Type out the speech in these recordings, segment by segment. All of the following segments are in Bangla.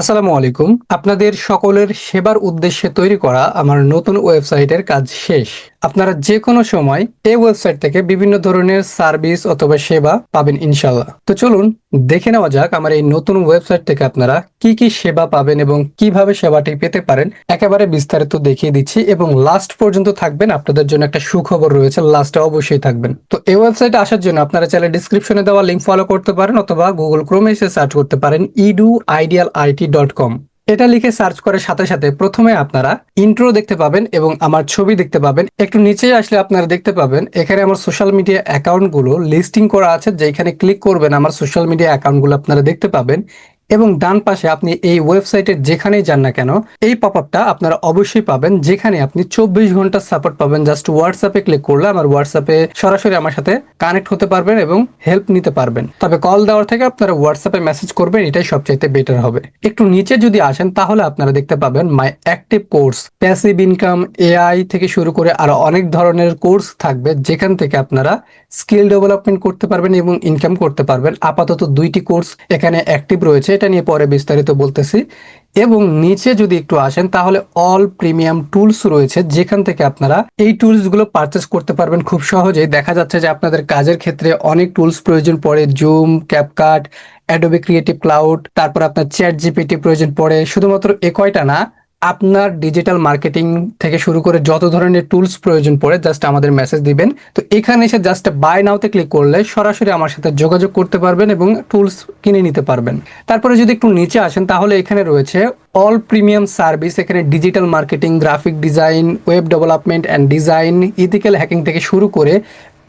আসসালামু আলাইকুম। আপনাদের সকলের সেবার উদ্দেশ্যে তৈরি করা আমার নতুন ওয়েবসাইটের কাজ শেষ। আপনারা যে কোনো সময় এই ওয়েবসাইট থেকে বিভিন্ন ধরনের সার্ভিস অথবা সেবা পাবেন ইনশাল্লাহ তো চলুন দেখে নেওয়া যাক আমার এই নতুন ওয়েবসাইট থেকে আপনারা কি কি সেবা পাবেন এবং কীভাবে সেবাটি পেতে পারেন। একেবারে বিস্তারিত দেখিয়ে দিচ্ছি এবং লাস্ট পর্যন্ত থাকবেন। আপনাদের জন্য একটা সুখবর রয়েছে লাস্টে অবশ্যই থাকবেন। তো এই ওয়েবসাইটে আসার জন্য আপনারা চাইলে ডিসক্রিপশনে দেওয়া লিঙ্ক ফলো করতে পারেন অথবা গুগল ক্রোমে এসে সার্চ করতে পারেন Edu ideal IT dot com এটা লিখে সার্চ করার সাথে সাথে প্রথমে আপনারা ইন্ট্রো দেখতে পাবেন এবং আমার ছবি দেখতে পাবেন। একটু নিচে আসলে আপনারা দেখতে পাবেন, এখানে আমার সোশ্যাল মিডিয়া অ্যাকাউন্টগুলো লিস্টিং করা আছে যেখানে ক্লিক করবেন আমার সোশ্যাল মিডিয়া অ্যাকাউন্টগুলো আপনারা দেখতে পাবেন। এবং ডান পাশে আপনি এই ওয়েবসাইটের যেখানেই যান না কেন, এই পপ আপটা আপনারা অবশ্যই পাবেন, যেখানে আপনি চব্বিশ ঘণ্টা সাপোর্ট পাবেন। জাস্ট হোয়াটসঅ্যাপে ক্লিক করলে আমার হোয়াটসঅ্যাপে সরাসরি আমার সাথে কানেক্ট হতে পারবেন এবং হেল্প নিতে পারবেন। তবে কল দেওয়ার থেকে আপনারা হোয়াটসঅ্যাপে মেসেজ করবেন, এটাই সবচাইতে বেটার হবে। একটু নিচে যদি আসেন, তাহলে আপনারা দেখতে পাবেন my active course passive income AI থেকে শুরু করে আরও অনেক ধরনের কোর্স থাকবে, যেখান থেকে আপনারা স্কিল ডেভেলপমেন্ট করতে পারবেন এবং ইনকাম করতে পারবেন। আপাতত দুইটি কোর্স এখানে অ্যাক্টিভ রয়েছে এটা নিয়ে পরে বিস্তারিত বলতেছি। এবং নিচে যদি একটু আসেন, তাহলে অল প্রিমিয়াম টুলস রয়েছে, যেখান থেকে আপনারা এই টুলসগুলো পারচেস করতে পারবেন খুব সহজেই। দেখা যাচ্ছে যে আপনাদের কাজের ক্ষেত্রে অনেক টুলস প্রয়োজন পড়ে Zoom CapCut Adobe creative cloud তারপর আপনার চ্যাট জিপিটি প্রয়োজন পড়ে। শুধুমাত্র এ কয়টা না আপনার ডিজিটাল মার্কেটিং থেকে শুরু করে যত ধরনের টুলস প্রয়োজন পড়ে জাস্ট আমাদের মেসেজ দিবেন। তো এখানে এসে জাস্ট বাই নাওতে ক্লিক করলে সরাসরি আমার সাথে যোগাযোগ করতে পারবেন এবং টুলস কিনে নিতে পারবেন। তারপরে যদি একটু নিচে আসেন, তাহলে এখানে রয়েছে অল প্রিমিয়াম সার্ভিস এখানে digital marketing graphic design web development and design ethical hacking থেকে শুরু করে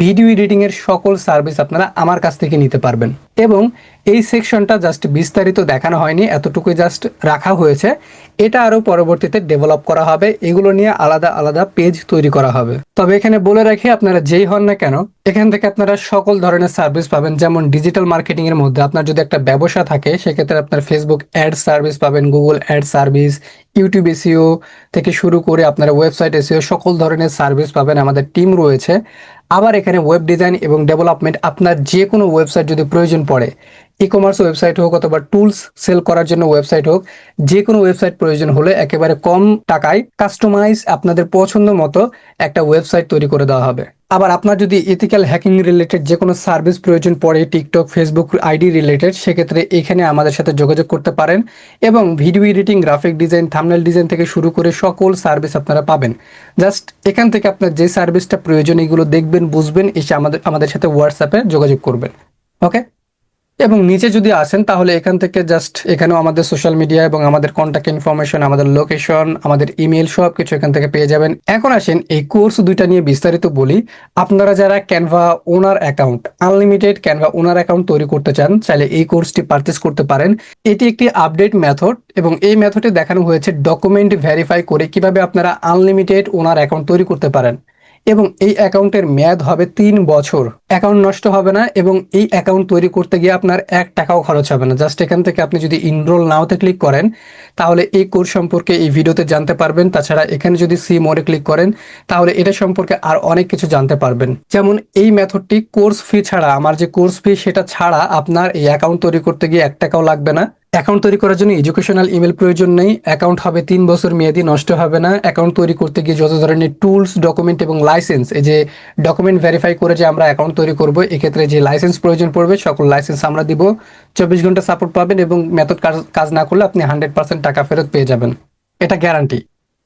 ভিডিও এডিটিংয়ের সকল সার্ভিস আপনারা আমার কাছ থেকে নিতে পারবেন। এবং এই সেকশনটা জাস্ট বিস্তারিত দেখানো হয়নি, এতটুকুই জাস্ট রাখা হয়েছে। এটা আরও পরবর্তীতে ডেভেলপ করা হবে, এগুলো নিয়ে আলাদা আলাদা পেজ তৈরি করা হবে। তবে এখানে বলে রাখি, আপনারা যেই হন না কেন, এখান থেকে আপনারা সকল ধরনের সার্ভিস পাবেন, যেমন ডিজিটাল মার্কেটিং এর মধ্যে আপনার যদি একটা ব্যবসা থাকে, সেক্ষেত্রে আপনার ফেসবুক অ্যাড সার্ভিস পাবেন Google ad service YouTube SEO থেকে শুরু করে আপনারা ওয়েবসাইট এসিও সকল ধরনের সার্ভিস পাবেন, আমাদের টিম রয়েছে। আবার এখানে ওয়েব ডিজাইন এবং ডেভেলপমেন্ট আপনার যে কোনো ওয়েবসাইট যদি প্রয়োজন পড়ে। ই কমার্স ওয়েবসাইট হোক অথবা টুলস সেল করার জন্য ওয়েবসাইট হোক যে কোনো ওয়েবসাইট প্রয়োজন হলে একেবারে কম টাকায় কাস্টমাইজ আপনাদের পছন্দ মতো একটা ওয়েবসাইট তৈরি করে দেওয়া হবে। আবার আপনার যদি ইথিক্যাল হ্যাকিং রিলেটেড যে কোনো সার্ভিস প্রয়োজন পড়ে টিকটক ফেসবুক আইডি রিলেটেড সেক্ষেত্রে এখানে আমাদের সাথে যোগাযোগ করতে পারেন এবং video editing graphic design thumbnail design থেকে শুরু করে সকল সার্ভিস আপনারা পাবেন। জাস্ট এখান থেকে আপনার যে সার্ভিসটা প্রয়োজন, এগুলো দেখবেন, বুঝবেন, এসে আমাদের আমাদের সাথে হোয়াটসঅ্যাপে যোগাযোগ করবেন। ওকে এবং নিচে যদি আসেন, তাহলে এখান থেকে জাস্ট এখানেও আমাদের সোশ্যাল মিডিয়া এবং আমাদের কন্ট্যাক্ট ইনফরমেশন আমাদের লোকেশন আমাদের ইমেল সব কিছু এখান থেকে পেয়ে যাবেন। এখন আসেন, এই কোর্স দুইটা নিয়ে বিস্তারিত বলি। আপনারা যারা Canva owner account unlimited Canva owner account তৈরি করতে চান, চাইলে এই কোর্সটি পারচেস করতে পারেন। এটি একটি আপডেট মেথড এবং এই মেথডে দেখানো হয়েছে ডকুমেন্ট ভেরিফাই করে কীভাবে আপনারা আনলিমিটেড ওনার অ্যাকাউন্ট তৈরি করতে পারেন। এবং এই অ্যাকাউন্টের মেয়াদ হবে তিন বছর। অ্যাকাউন্ট নষ্ট হবে না এবং এই অ্যাকাউন্ট তৈরি করতে গিয়ে আপনার এক টাকাও খরচ হবে না। জাস্ট এখান থেকে আপনি যদি ইনরোল নাওতে ক্লিক করেন, তাহলে এই কোর্স সম্পর্কে এই ভিডিওতে জানতে পারবেন। তাছাড়া এখানে যদি সি মোড়ে ক্লিক করেন, তাহলে এটা সম্পর্কে আর অনেক কিছু জানতে পারবেন। যেমন এই মেথডটি কোর্স ফি ছাড়া, আমার যে কোর্স ফি সেটা ছাড়া আপনার এই অ্যাকাউন্ট তৈরি করতে গিয়ে এক টাকাও লাগবে না। অ্যাকাউন্ট তৈরি করার জন্য এডুকেশনাল ইমেল প্রয়োজন নেই। অ্যাকাউন্ট হবে তিন বছর মেয়াদি, নষ্ট হবে না। অ্যাকাউন্ট তৈরি করতে গিয়ে যত ধরনের টুলস, ডকুমেন্ট এবং লাইসেন্স, এই যে ডকুমেন্ট ভেরিফাই করে যে আমরা অ্যাকাউন্ট তৈরি করব, এক্ষেত্রে যে লাইসেন্স প্রয়োজন পড়বে, সকল লাইসেন্স আমরা দিব। চব্বিশ ঘণ্টা সাপোর্ট পাবেন এবং মেথড কাজ না করলে আপনি হান্ড্রেড পার্সেন্ট টাকা ফেরত পেয়ে যাবেন। এটা গ্যারান্টি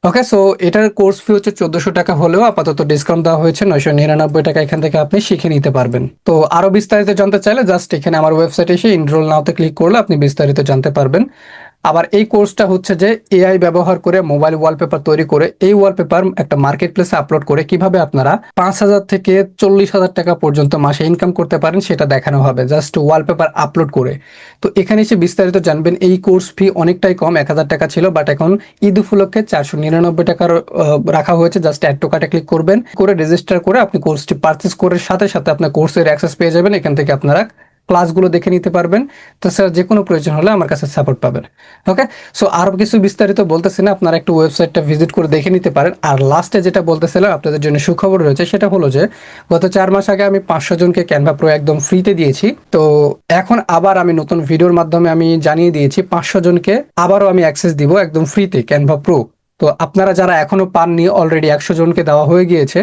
ওকে সো এটার কোর্স ফি হচ্ছে চোদ্দশো টাকা হলেও আপাতত ডিসকাউন্ট দেওয়া হয়েছে, নয়শো নিরানব্বই টাকা এখান থেকে আপনি শিখে নিতে পারবেন। তো আরও বিস্তারিত জানতে চাইলে জাস্ট এখানে আমার ওয়েবসাইটে এসে ইনরোল নাওতে ক্লিক করলে আপনি বিস্তারিত জানতে পারবেন। আবার এই কোর্সটা হচ্ছে যে এআই ব্যবহার করে মোবাইল ওয়ালপেপার তৈরি করে এই ওয়ালপেপার একটা মার্কেট প্লেসে আপলোড করে কীভাবে আপনারা পাঁচ হাজার থেকে চল্লিশ হাজার টাকা পর্যন্ত মাসে ইনকাম করতে পারেন সেটা দেখানো হবে জাস্ট ওয়ালপেপার আপলোড করে। তো এখানে এসে বিস্তারিত জানবেন, এই কোর্স ফি অনেকটাই কম, এক হাজার টাকা ছিল বাট এখন ঈদ উপলক্ষে চারশো নিরানব্বই টাকার রাখা হয়েছে জাস্ট অ্যাড টু কার্টে ক্লিক করবেন, করে রেজিস্টার করে আপনি কোর্সটি পারচেস করার সাথে সাথে আপনার কোর্সের অ্যাক্সেস পেয়ে যাবেন, এখান থেকে আপনারা ক্লাসগুলো দেখে নিতে পারবেন। তো তাছাড়া যে কোনো প্রয়োজন হলে আমার কাছে সাপোর্ট পাবেন। ওকে সো আরও কিছু বিস্তারিত বলতেছি না, আপনারা একটু ওয়েবসাইটটা ভিজিট করে দেখে নিতে পারেন। আর লাস্টে যেটা বলতেছিলাম, আপনাদের জন্য সুখবর রয়েছে, সেটা হলো যে, গত চার মাস আগে আমি পাঁচশো জনকে ক্যানভা প্রো একদম ফ্রিতে দিয়েছি। তো এখন আবার আমি নতুন ভিডিওর মাধ্যমে আমি জানিয়ে দিয়েছি, পাঁচশো জনকে আবারও আমি অ্যাক্সেস দিব একদম ফ্রিতে ক্যানভা প্রো তো আপনারা যারা এখনও পাননি অলরেডি একশো জনকে দেওয়া হয়ে গিয়েছে,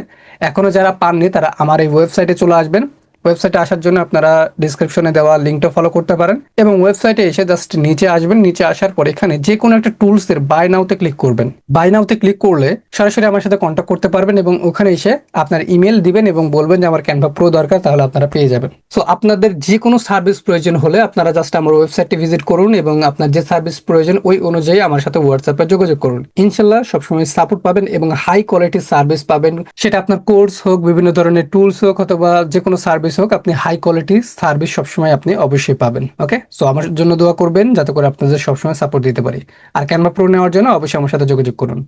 এখনও যারা পাননি, তারা আমার এই ওয়েবসাইটে চলে আসবেন। ওয়েবসাইটে আসার জন্য আপনারা ডিসক্রিপশনে দেওয়া লিঙ্কটা ফলো করতে পারেন এবং ওয়েবসাইটে এসে জাস্ট নিচে আসবেন। নিচে আসার পর এখানে যে কোনো একটা টুলস এর বাই নাওতে ক্লিক করবেন। বাই নাওতে ক্লিক করলে সরাসরি আমার সাথে কন্ট্যাক্ট করতে পারবেন এবং ওখানে এসে আপনার ইমেল দিবেন এবং বলবেন যে আমার ক্যানভা প্রো দরকার, তাহলে আপনারা পেয়ে যাবেন। সো আপনাদের যে কোনো সার্ভিস প্রয়োজন হলে আপনারা জাস্ট আমার ওয়েবসাইটে ভিজিট করুন এবং আপনার যে সার্ভিস প্রয়োজন ওই অনুযায়ী আমার সাথে হোয়াটসঅ্যাপে যোগাযোগ করুন। ইনশাল্লাহ সবসময় সাপোর্ট পাবেন এবং হাই কোয়ালিটির সার্ভিস পাবেন। সেটা আপনার কোর্স হোক, বিভিন্ন ধরনের টুলস হোক অথবা যে কোনো সার্ভিস হোক, আপনি হাই কোয়ালিটি সার্ভিস সবসময় আপনি অবশ্যই পাবেন ওকে সো আমার জন্য দোয়া করবেন যাতে করে আপনাদের সবসময় সাপোর্ট দিতে পারি। আর ক্যানভা প্রো নেওয়ার জন্য অবশ্যই আমার সাথে যোগাযোগ করুন।